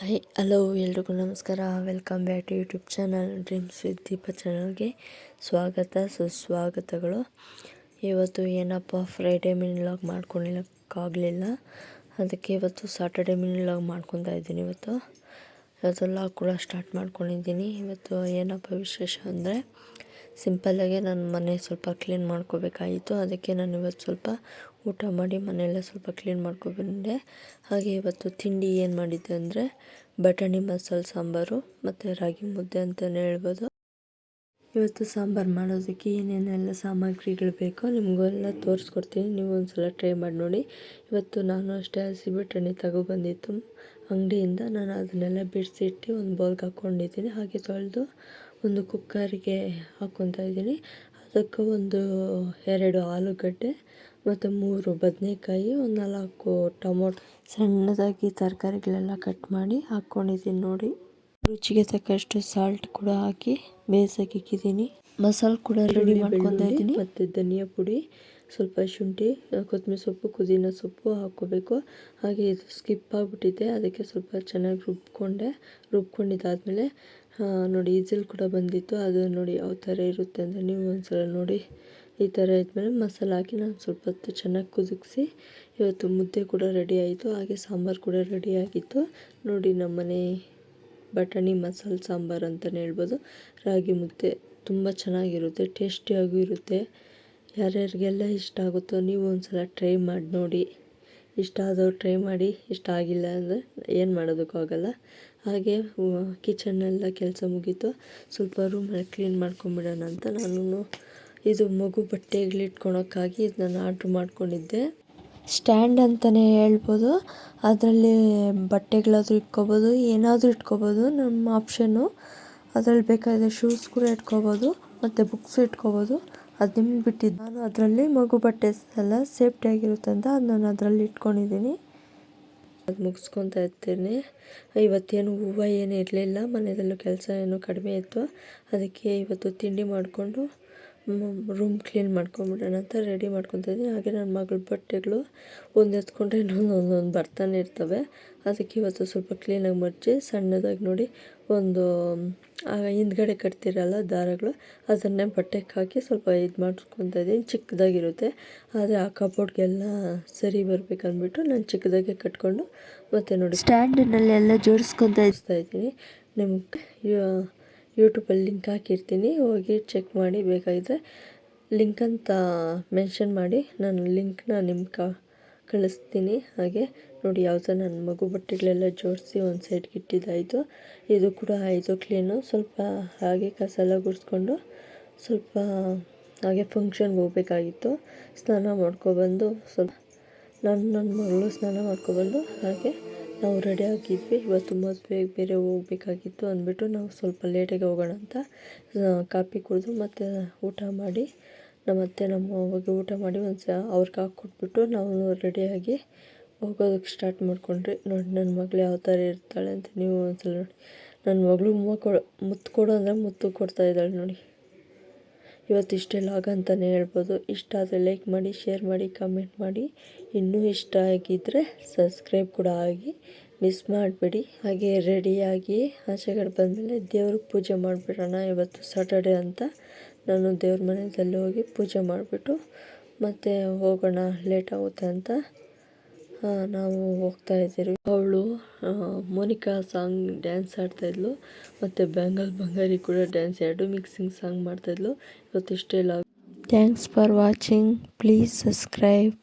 Hi hello ಎಲ್ರಿಗೂ ನಮಸ್ಕಾರ. Welcome back to YouTube channel dreams with Deepa ಚಾನಲ್ಗೆ ಸ್ವಾಗತ, ಸುಸ್ವಾಗತಗಳು. ಇವತ್ತು ಏನಪ್ಪ ಫ್ರೈಡೇ ಮಿನಿ ಲಾಗ್ ಮಾಡ್ಕೊಳ್ಳೋಕ್ಕಾಗಲಿಲ್ಲ ಅದಕ್ಕೆ ಇವತ್ತು ಸಾಟರ್ಡೆ ಮಿನಿ ಲಾಗ್ ಮಾಡ್ಕೊತಾ ಇದ್ದೀನಿ ಇವತ್ತು. ಇವತ್ತು ಲಾಗ್ ಕೂಡ ಸ್ಟಾರ್ಟ್ ಮಾಡ್ಕೊಂಡಿದ್ದೀನಿ. ಇವತ್ತು ಏನಪ್ಪ ವಿಶೇಷ ಅಂದರೆ ಸಿಂಪಲ್ಲಾಗೆ ನಾನು ಮನೆ ಸ್ವಲ್ಪ ಕ್ಲೀನ್ ಮಾಡ್ಕೋಬೇಕಾಗಿತ್ತು. ಅದಕ್ಕೆ ನಾನು ಇವತ್ತು ಸ್ವಲ್ಪ ಊಟ ಮಾಡಿ ಮನೆಯೆಲ್ಲ ಸ್ವಲ್ಪ ಕ್ಲೀನ್ ಮಾಡ್ಕೊಬಂದೆ. ಹಾಗೆ ಇವತ್ತು ತಿಂಡಿ ಏನು ಮಾಡಿದ್ದೆ ಅಂದರೆ ಬಟಾಣಿ, ಮಸಾಲೆ, ಸಾಂಬಾರು ಮತ್ತು ರಾಗಿ ಮುದ್ದೆ ಅಂತಲೇ ಹೇಳ್ಬೋದು. ಇವತ್ತು ಸಾಂಬಾರು ಮಾಡೋದಕ್ಕೆ ಏನೇನೆಲ್ಲ ಸಾಮಗ್ರಿಗಳು ಬೇಕೋ ನಿಮಗೆಲ್ಲ ತೋರಿಸ್ಕೊಡ್ತೀನಿ. ನೀವು ಒಂದು ಸಲ ಟ್ರೈ ಮಾಡಿ ನೋಡಿ. ಇವತ್ತು ನಾನು ಅಷ್ಟೇ ಹಸಿ ಬಟಾಣಿ ತಗೊಬಂದಿತ್ತು. ಅಂಗಡಿಯಿಂದ ನಾನು ಅದನ್ನೆಲ್ಲ ಬಿಡಿಸಿಟ್ಟು ಒಂದು ಬೌಲ್ಗೆ ಹಾಕ್ಕೊಂಡಿದ್ದೀನಿ ಹಾಗೆ ತೊಳೆದು ಒಂದು ಕುಕ್ಕರಿಗೆ ಹಾಕ್ಕೊತಾ ಇದ್ದೀನಿ. ಅದಕ್ಕೆ ಒಂದು ಎರಡು ಆಲೂಗಡ್ಡೆ ಮತ್ತು ಮೂರು ಬದನೆಕಾಯಿ ಒಂದು ನಾಲ್ಕು ಟೊಮೊಟೊ. ಸಣ್ಣದಾಗಿ ತರಕಾರಿಗಳೆಲ್ಲ ಕಟ್ ಮಾಡಿ ಹಾಕ್ಕೊಂಡಿದ್ದೀನಿ ನೋಡಿ. ರುಚಿಗೆ ತಕ್ಕಷ್ಟು ಸಾಲ್ಟ್ ಕೂಡ ಹಾಕಿ ಬೇಯಿಸೋಕೆ ಇಕ್ಕಿದ್ದೀನಿ ಮಸಾಲೆ ಕೂಡ ರೆಡಿ ಮಾಡ್ಕೊತಾ ಇದ್ದೀನಿ. ಮತ್ತು ಧನಿಯಾ ಪುಡಿ ಸ್ವಲ್ಪ ಶುಂಠಿ ಕೊತ್ತಂಬರಿ ಸೊಪ್ಪು ಪುದೀನ ಸೊಪ್ಪು ಹಾಕ್ಕೋಬೇಕು. ಹಾಗೆ ಇದು ಸ್ಕಿಪ್ ಆಗಿಬಿಟ್ಟಿದೆ. ಅದಕ್ಕೆ ಸ್ವಲ್ಪ ಚೆನ್ನಾಗಿ ರುಬ್ಕೊಂಡೆ. ರುಬ್ಕೊಂಡಿದ್ದಾದಮೇಲೆ ನೋಡಿ ಈಸಲ್ ಕೂಡ ಬಂದಿತ್ತು. ಅದು ನೋಡಿ, ಯಾವ ಥರ ಇರುತ್ತೆ ಅಂದರೆ ನೀವು ಒಂದ್ಸಲ ನೋಡಿ. ಈ ಥರ ಇದ್ಮೇಲೆ ಮಸಾಲೆ ಹಾಕಿ ನಾನು ಸ್ವಲ್ಪ ಹೊತ್ತು ಚೆನ್ನಾಗಿ ಕುದಿಸಿ, ಇವತ್ತು ಮುದ್ದೆ ಕೂಡ ರೆಡಿ ಆಯಿತು. ಹಾಗೆ ಸಾಂಬಾರು ಕೂಡ ರೆಡಿ ಆಗಿತ್ತು. ನೋಡಿ ನಮ್ಮನೆ ಬಟಾಣಿ ಮಸಾಲೆ ಸಾಂಬಾರು ಅಂತಲೇ ಹೇಳ್ಬೋದು. ರಾಗಿ ಮುದ್ದೆ ತುಂಬ ಚೆನ್ನಾಗಿರುತ್ತೆ, ಟೇಸ್ಟಿಯಾಗೂ ಇರುತ್ತೆ. ಯಾರ್ಯಾರಿಗೆಲ್ಲ ಇಷ್ಟ ಆಗುತ್ತೋ ನೀವು ಒಂದು ಸಲ ಟ್ರೈ ಮಾಡಿ ನೋಡಿ. ಇಷ್ಟ ಆದವ್ರು ಟ್ರೈ ಮಾಡಿ, ಇಷ್ಟ ಆಗಿಲ್ಲ ಅಂದರೆ ಏನು ಮಾಡೋದಕ್ಕಾಗಲ್ಲ ಹಾಗೆ ಕಿಚನ್ನೆಲ್ಲ ಕೆಲಸ ಮುಗೀತು. ಸ್ವಲ್ಪ ರೂಮೆಲ್ಲ ಕ್ಲೀನ್ ಮಾಡ್ಕೊಂಬಿಡೋಣ ಅಂತ ನಾನು ಇದು ಮಗು ಬಟ್ಟೆಗಳು ಇಟ್ಕೊಳಕ್ಕಾಗಿ ಇದು ನಾನು ಆರ್ಡ್ರ್ ಮಾಡ್ಕೊಂಡಿದ್ದೆ. ಸ್ಟ್ಯಾಂಡ್ ಅಂತಲೇ ಹೇಳ್ಬೋದು. ಅದರಲ್ಲಿ ಬಟ್ಟೆಗಳಾದರೂ ಇಟ್ಕೋಬೋದು, ಏನಾದರೂ ಇಟ್ಕೋಬೋದು, ನಮ್ಮ ಆಪ್ಷನ್ನು ಅದರಲ್ಲಿ ಬೇಕಾದ ಶೂಸ್ ಕೂಡ ಇಟ್ಕೋಬೋದು, ಮತ್ತು ಬುಕ್ಸ್ ಇಟ್ಕೋಬೋದು. ಅದು ನಿಮ್ಗೆ ಬಿಟ್ಟಿದ್ದು. ನಾನು ಅದರಲ್ಲಿ ಮಗು ಬಟ್ಟೆ ಎಲ್ಲ ಸೇಫ್ಟಿಯಾಗಿರುತ್ತೆ ಅಂತ ಅದು ನಾನು ಅದರಲ್ಲಿ ಇಟ್ಕೊಂಡಿದ್ದೀನಿ. ಅದು ಮುಗಿಸ್ಕೊತಾ ಇರ್ತೀನಿ. ಇವತ್ತೇನು ಹೂವು ಏನು ಇರಲಿಲ್ಲ. ಮನೆಯಲ್ಲೂ ಕೆಲಸ ಏನು ಕಡಿಮೆ ಇತ್ತು. ಅದಕ್ಕೆ ಇವತ್ತು ತಿಂಡಿ ಮಾಡಿಕೊಂಡು ರೂಮ್ ಕ್ಲೀನ್ ಮಾಡ್ಕೊಂಬಿಡೋಣ ಅಂತ ರೆಡಿ ಮಾಡ್ಕೊತಾ ಇದ್ದೀನಿ. ಹಾಗೆ ನನ್ನ ಮಗಳ ಬಟ್ಟೆಗಳು ಒಂದು ಎತ್ಕೊಂಡ್ರೆ ಇನ್ನೊಂದು ಒಂದೊಂದು ಬರ್ತಾನೆ ಇರ್ತವೆ. ಅದಕ್ಕೆ ಇವತ್ತು ಸ್ವಲ್ಪ ಕ್ಲೀನಾಗಿ ಮಡಚಿ ಸಣ್ಣದಾಗಿ ನೋಡಿ ಒಂದು ಹಿಂದ್ಗಡೆ ಕಟ್ತಿರಲ್ಲ ದಾರಗಳು ಅದನ್ನೇ ಬಟ್ಟೆಗೆ ಹಾಕಿ ಸ್ವಲ್ಪ ಇದು ಮಾಡ್ಕೊತಾ ಇದ್ದೀನಿ. ಚಿಕ್ಕದಾಗಿರುತ್ತೆ. ಆದರೆ ಆ ಕಬೋರ್ಡ್ಗೆಲ್ಲ ಸರಿ ಬರಬೇಕಂದ್ಬಿಟ್ಟು ನಾನು ಚಿಕ್ಕದಾಗೆ ಕಟ್ಕೊಂಡು ಮತ್ತೆ ನೋಡಿ ಸ್ಟ್ಯಾಂಡಿನಲ್ಲೆಲ್ಲ ಜೋಡಿಸ್ಕೊತಾ ಇರ್ತಾ ಇದ್ದೀನಿ. ನಿಮ್ಗೆ ಯೂಟ್ಯೂಬಲ್ಲಿ ಲಿಂಕ್ ಹಾಕಿರ್ತೀನಿ, ಹೋಗಿ ಚೆಕ್ ಮಾಡಿ ಬೇಕಾಗಿದ್ದರೆ ಲಿಂಕ್ ಅಂತ ಮೆನ್ಷನ್ ಮಾಡಿ ನಾನು ಲಿಂಕ್ನ ನಿಮ್ಗೆ ಕಳಿಸ್ತೀನಿ. ಹಾಗೆ ನೋಡಿ ಯಾವುದೋ ನನ್ನ ಮಗು ಬಟ್ಟೆಗಳೆಲ್ಲ ಜೋಡಿಸಿ ಒಂದು ಸೈಡ್ಗೆ ಇಟ್ಟಿದ್ದಾಯಿತು. ಇದು ಕೂಡ ಆಯಿತು ಕ್ಲೀನು. ಸ್ವಲ್ಪ ಹಾಗೆ ಕಸ ಎಲ್ಲ ಗುಡಿಸ್ಕೊಂಡು ಸ್ವಲ್ಪ ಹಾಗೆ ಫಂಕ್ಷನ್ಗೆ ಹೋಗ್ಬೇಕಾಗಿತ್ತು. ಸ್ನಾನ ಮಾಡ್ಕೊಬಂದು ಸ್ವಲ್ಪ ನಾನು ನನ್ನ ಮಗಳು ಸ್ನಾನ ಮಾಡ್ಕೊಬಂದು ಹಾಗೆ ನಾವು ರೆಡಿ ಆಗಿದ್ವಿ. ಇವತ್ತು ಮದುವೆಗೆ ಬೇರೆ ಹೋಗಬೇಕಾಗಿತ್ತು ಅಂದ್ಬಿಟ್ಟು ನಾವು ಸ್ವಲ್ಪ ಲೇಟಾಗಿ ಹೋಗೋಣ ಅಂತ ಕಾಫಿ ಕುಡಿದು ಮತ್ತು ಊಟ ಮಾಡಿ, ನಮ್ಮ ಅತ್ತೆ ನಮ್ಮ ಅವಾಗ ಊಟ ಮಾಡಿ ಒಂದು ಅವ್ರಿಗೆ ಹಾಕ್ಕೊಟ್ಬಿಟ್ಟು ನಾವು ರೆಡಿಯಾಗಿ ಹೋಗೋದಕ್ಕೆ ಸ್ಟಾರ್ಟ್ ಮಾಡಿಕೊಂಡ್ರಿ ನೋಡಿ ನನ್ನ ಮಗಳು ಯಾವ ಥರ ಇರ್ತಾಳೆ ಅಂತ ನೀವು ಒಂದ್ಸಲ ನೋಡಿ. ನನ್ನ ಮಗಳು ಹೂವು ಕೊಡು, ಮುತ್ತು ಕೊಡು ಅಂದರೆ ಮುತ್ತು ಕೊಡ್ತಾ ಇದ್ದಾಳೆ ನೋಡಿ. ಇವತ್ತು ಇಷ್ಟೇ ಲಾಗ್ ಅಂತಲೇ ಹೇಳ್ಬೋದು. ಇಷ್ಟ ಆದರೆ ಲೈಕ್ ಮಾಡಿ ಶೇರ್ ಮಾಡಿ ಕಮೆಂಟ್ ಮಾಡಿ. ಇನ್ನೂ ಇಷ್ಟ ಆಗಿದ್ದರೆ ಸಬ್ಸ್ಕ್ರೈಬ್ ಕೂಡ ಆಗಿ. ಮಿಸ್ ಮಾಡಬೇಡಿ. ಹಾಗೆ ರೆಡಿಯಾಗಿ ಆಚೆಗಳು ಬಂದಮೇಲೆ ದೇವ್ರಿಗೆ ಪೂಜೆ ಮಾಡಿಬಿಡೋಣ ಇವತ್ತು ಸಾಟರ್ಡೆ ಅಂತ. ನಾನು ದೇವ್ರ ಮನೆಯಲ್ಲಿ ಹೋಗಿ ಪೂಜೆ ಮಾಡಿಬಿಟ್ಟು ಮತ್ತೆ ಹೋಗೋಣ ಲೇಟ್ ಆಗುತ್ತೆ ಅಂತ. ನಾವು ಹೋಗ್ತಾ ಇದ್ದೀವಿ. ಅವಳು ಮೋನಿಕಾ ಸಾಂಗ್ ಡ್ಯಾನ್ಸ್ ಆಡ್ತಾಯಿದ್ಲು ಮತ್ತು ಬೆಂಗಲ್ ಬಂಗಾರಿ ಕೂಡ ಡ್ಯಾನ್ಸ್ ಎರಡು ಮಿಕ್ಸಿಂಗ್ ಸಾಂಗ್ ಮಾಡ್ತಾಯಿದ್ಲು ಇವತ್ತು ಇಷ್ಟೇ log thanks for watching please subscribe